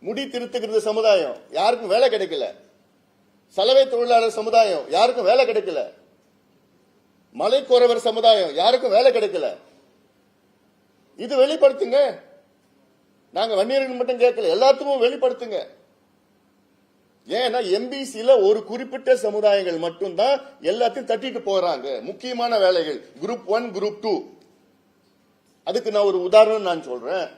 முடி திருத்துகிறது சமுதாயம். யாருக்கும் வேலை கிடைக்கல. சலவை தொழிலாளர் சமுதாயம். யாருக்கும் வேலை கிடைக்கல. மலைக்குறவர் சமுதாயம். யாருக்கும் வேலை கிடைக்கல. இது வெளிப்படுத்துங்க. நாங்க வன்னியர்கள் மட்டும் கேட்கல. எல்லாத்துக்கும் வெளிப்படுத்துங்க. ஏன்னா எம்பிசில ஒரு குறிப்பிட்ட சமுதாயங்கள் மட்டும்தான் எல்லாத்தையும் தட்டிட்டு போறாங்க. முக்கியமான வேலைகள். குரூப் ஒன் குரூப் டூ அதுக்கு நான் ஒரு உதாரணம் நான் சொல்றேன்.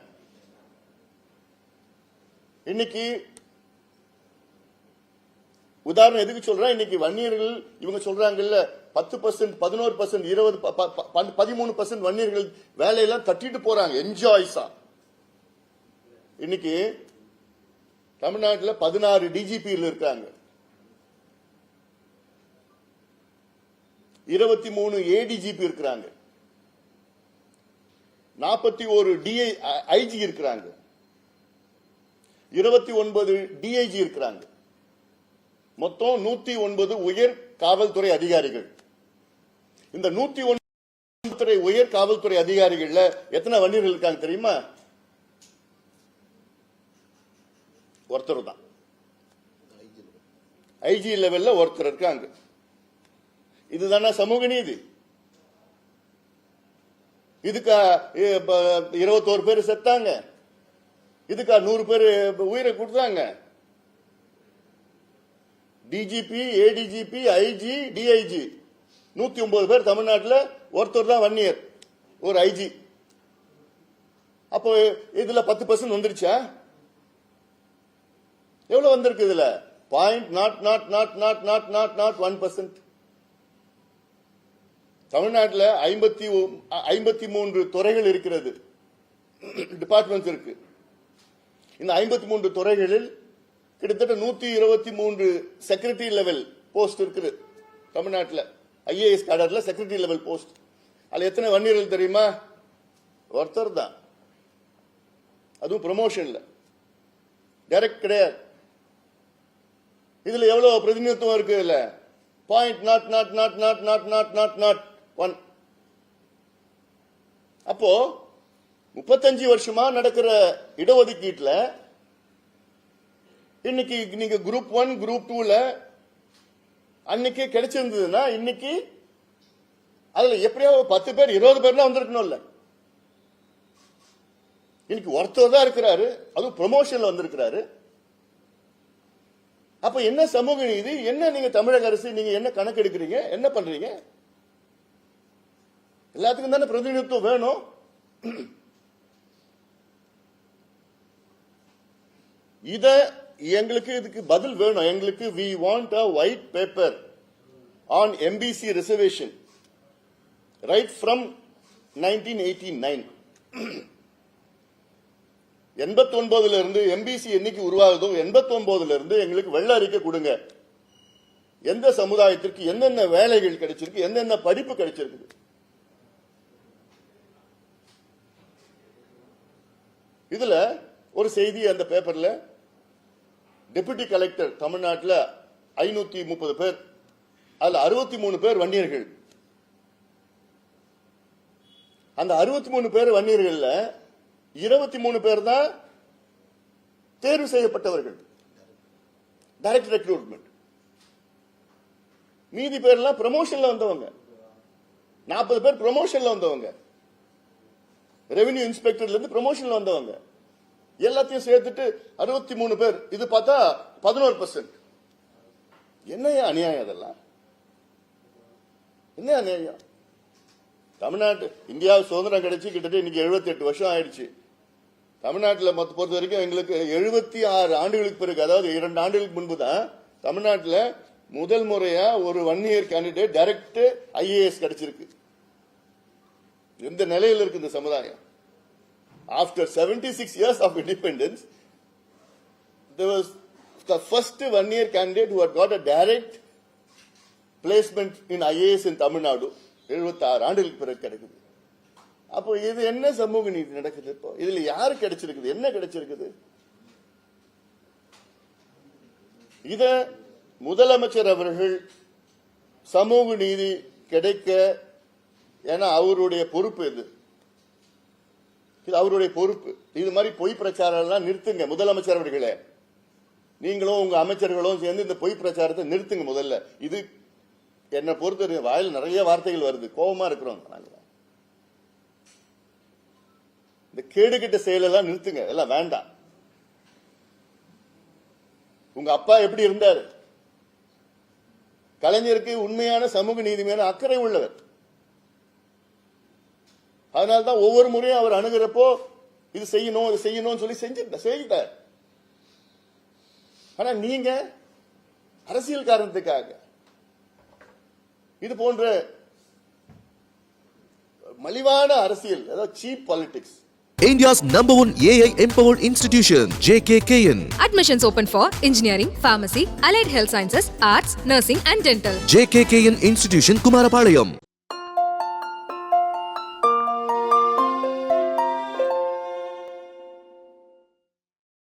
இன்னைக்கு உதாரணம் எதுக்கு சொல்றேன்? இன்னைக்கு வன்னியர்கள் இவங்க சொல்றாங்கல்ல பத்து பர்சன்ட் பதினோரு பர்சன்ட் இருபது ப- ப- பதிமூணு பர்சன்ட் வன்னியர்கள் வேலையெல்லாம் தட்டிட்டு போறாங்க என்ஜாய்ஸா. இன்னைக்கு தமிழ்நாட்டில் பதினாறு டிஜிபி இருக்காங்க. இருபத்தி மூணு ஏடிஜிபி இருக்கிறாங்க. நாற்பத்தி ஒரு டிஐ ஐஜி இருக்கிறாங்க. இருபத்தி ஒன்பது டிஐஜி இருக்கிறாங்க. மொத்தம் நூத்தி ஒன்பது உயர் காவல்துறை அதிகாரிகள். இந்த நூத்தி ஒன்பது உயர் காவல்துறை அதிகாரிகள்ல எத்தனை வன்னியர்கள் இருக்காங்க தெரியுமா? ஒருத்தர் தான். ஐஜி லெவல்ல ஒருத்தர் இருக்காங்க. இதுதானா சமூக நீதி? இதுக்கா இருபத்தோரு பேர் செத்தாங்க. இதுக்கா நூறு பேர் உயிரை கொடுத்தாங்க. டிஜிபி ஏடிஜிபி ஐஜி டிஐஜி நூத்தி ஒன்பது பேர் தமிழ்நாட்டில் ஒருத்தர் தான் வன்னியர் ஒரு ஐஜி அப்போ இதுல பத்து பர்சன்ட் வந்துருச்சா? எவ்வளவு வந்திருக்கு இதுல? Point naught naught naught naught naught naught naught one percent தமிழ்நாட்டில் ஐம்பத்தி ஐம்பத்தி மூன்று துறைகள் இருக்கிறது. டிபார்ட்மெண்ட்ஸ் இருக்கு. இந்த ஐம்பத்தி மூன்று துறைகளில் கிட்டத்தட்ட நூத்தி இருபத்தி மூன்று செக்ரட்டரி லெவல் போஸ்ட் இருக்குது தமிழ்நாட்டில். ஐஏஎஸ் கேடர்ல செக்ரட்டரி லெவல் போஸ்ட் அதுல எத்தனை வன்னியர்கள் தெரியுமா? ஒருத்தர் தான். அதுவும் ப்ரமோஷன்ல டைரக்ட் கிடையாது. இதுல எவ்வளவு பிரதிநிதித்துவம் இருக்கு இல்ல point naught naught naught naught naught naught naught naught one அப்போ முப்பத்தஞ்சு வருஷமா நடக்கிற இடஒதுக்கீட்டுல இன்னைக்கு நீங்க குரூப் ஒன் குரூப் டூல அன்னைக்கு கிடைச்சிருந்ததுன்னா இன்னைக்கு அதுல எப்படியோ பத்து பேர் இருபது பேர்லாம் வந்திருக்கணும்ல. இன்னைக்கு ஒருத்தர் தான் இருக்கிறாரு அதுவும் ப்ரொமோஷன்ல வந்திருக்கிறாரு. அப்ப என்ன சமூக நீதி என்ன நீங்க தமிழக அரசு நீங்க என்ன கணக்கு எடுக்கிறீங்க என்ன பண்றீங்க? எல்லாத்துக்கும் தானே பிரதிநிதித்துவம் வேணும். இத எங்களுக்கு இதுக்கு பதில் வேணும். எங்களுக்கு we want a white paper on MBC reservation right from nineteen eighty nine எண்பத்தி ஒன்பதுல இருந்து எம்பிசி என்னைக்கு உருவாகுதோ எண்பத்தி ஒன்பதுல இருந்து எங்களுக்கு வெள்ள அறிக்கை கொடுங்க. எந்த சமுதாயத்திற்கு என்னென்ன வேலைகள் கிடைச்சிருக்கு என்னென்ன படிப்பு கிடைச்சிருக்கு இதுல ஒரு செய்தி அந்த பேப்பர்ல டெபுட்டி கலெக்டர் தமிழ்நாட்டில் ஐநூத்தி முப்பது பேர். அதுல அறுபத்தி மூணு பேர் வன்னியர்கள். அந்த அறுபத்தி மூணு பேர் வன்னியர்கள்ல இருபத்தி மூணு பேர் தான் தேர்வு செய்யப்பட்டவர்கள். டைரக்ட் ரெக்ரூட்மெண்ட் மீதி பேர்லாம் ப்ரமோஷன்ல வந்தவங்க. நாற்பது பேர் ப்ரமோஷன்ல வந்தவங்க. ரெவென்யூ இன்ஸ்பெக்டர்ல இருந்து ப்ரமோஷன்ல வந்தவங்க. எல்லாத்தையும் சேர்த்துட்டு அறுபத்தி மூணு பேர். இது பார்த்தா பதினோரு பர்சன்ட் என்னையா அநியாயம் அதெல்லாம் என்ன அநியாயம்? தமிழ்நாட்டு இந்தியாவுக்கு சுதந்திரம் கிடைச்சி கிட்டத்தட்ட இன்னைக்கு 78 வருஷம் ஆயிடுச்சு. தமிழ்நாட்டில் மொத்த பொறுத்த வரைக்கும் எங்களுக்கு எழுபத்தி ஆறு ஆண்டுகளுக்கு பிறகு அதாவது இரண்டு ஆண்டுகளுக்கு முன்பு தான் தமிழ்நாட்டில் முதல் முறையா ஒரு one year candidate direct IAS கிடைச்சிருக்கு. எந்த நிலையில் இருக்கு இந்த சமுதாயம்? After seventy six years of there was the first one year candidate who had got a direct placement in IAS in Tamil Nadu. 76 ஆண்டுகளுக்கு பிறகு கிடைக்குது. அப்போ இது என்ன சமூக நீதி நடக்குது இப்போ? இதுல யாரு கிடைச்சிருக்குது? என்ன கிடைச்சிருக்குது? இத முதலமைச்சர் அவர்கள் சமூக நீதி கிடைக்க ஏன்னா அவருடைய பொறுப்பு இது. இது அவருடைய பொறுப்பு. இது மாதிரி பொய் பிரச்சாரம் எல்லாம் நிறுத்துங்க முதலமைச்சர் அவர்களே. நீங்களும் உங்க அமைச்சர்களும் சேர்ந்து இந்த பொய் பிரச்சாரத்தை நிறுத்துங்க முதல்ல. இது என்னை பொறுத்த வாயில் நிறைய வார்த்தைகள் வருது. கோபமா இருக்கிறோம் நாங்கள் இந்த கேடுகிட்ட செயலெல்லாம் நிறுத்துங்க. எல்லாம் வேண்டாம். உங்க அப்பா எப்படி இருந்தாரு? கலைஞருக்கு உண்மையான சமூக நீதி மேல அக்கறை உள்ளவர். அதனால்தான் ஒவ்வொரு முறையும் அவர் அணுகிறப்போ இது செய்யணும் இது செய்யணும்னு சொல்லி செஞ்சு செய்தார் ஆனா நீங்க அரசியல் காரணத்துக்காக இது போன்ற மலிவான அரசியல் அதாவது cheap politics India's number one AI empowered institution, JKKN. Admissions open for engineering, pharmacy, allied health sciences, arts, nursing, and dental. JKKN Institution, Kumarapalayam.